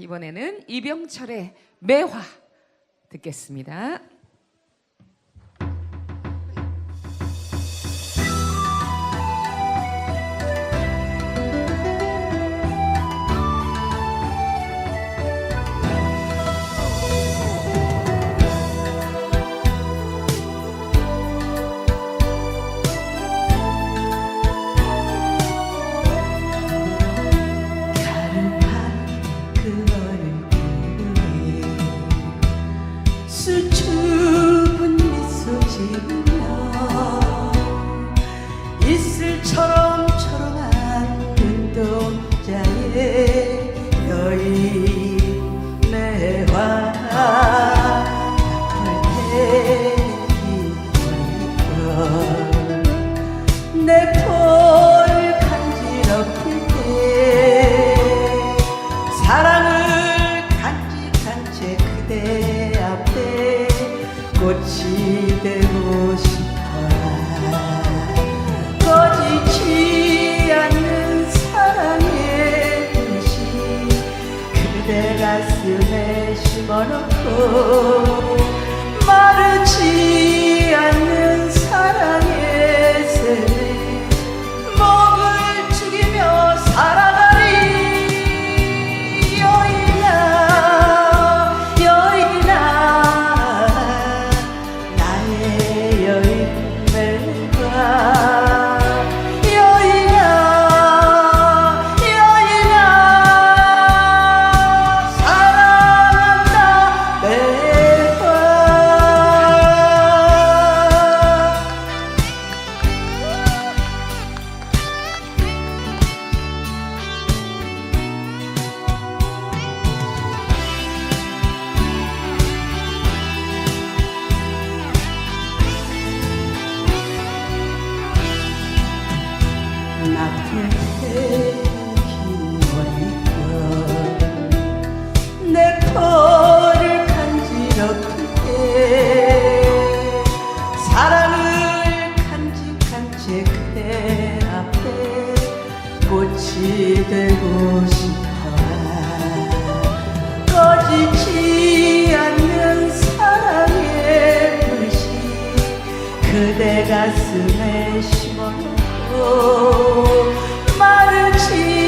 이번에는 이병철의 매화 듣겠습니다. 이슬처럼 초롱한 눈동자에 여인 내와 내볼 간지럽힐 때 사랑을 간직한 채 그대 앞에 꽃이 되고 싶어 심어놓고 마르지 않는 사랑의 샘에 목을 죽이며 살아가리. 여인아 여인아 나의 여인들과 나쁜 긴 머리결 내 코를 간지럽힐 때 사랑을 간직한 채 그대 앞에 꽃이 되고 싶어라 꺼지지 않는 사랑의 불씨 그대 가슴에 심어놓고 마르지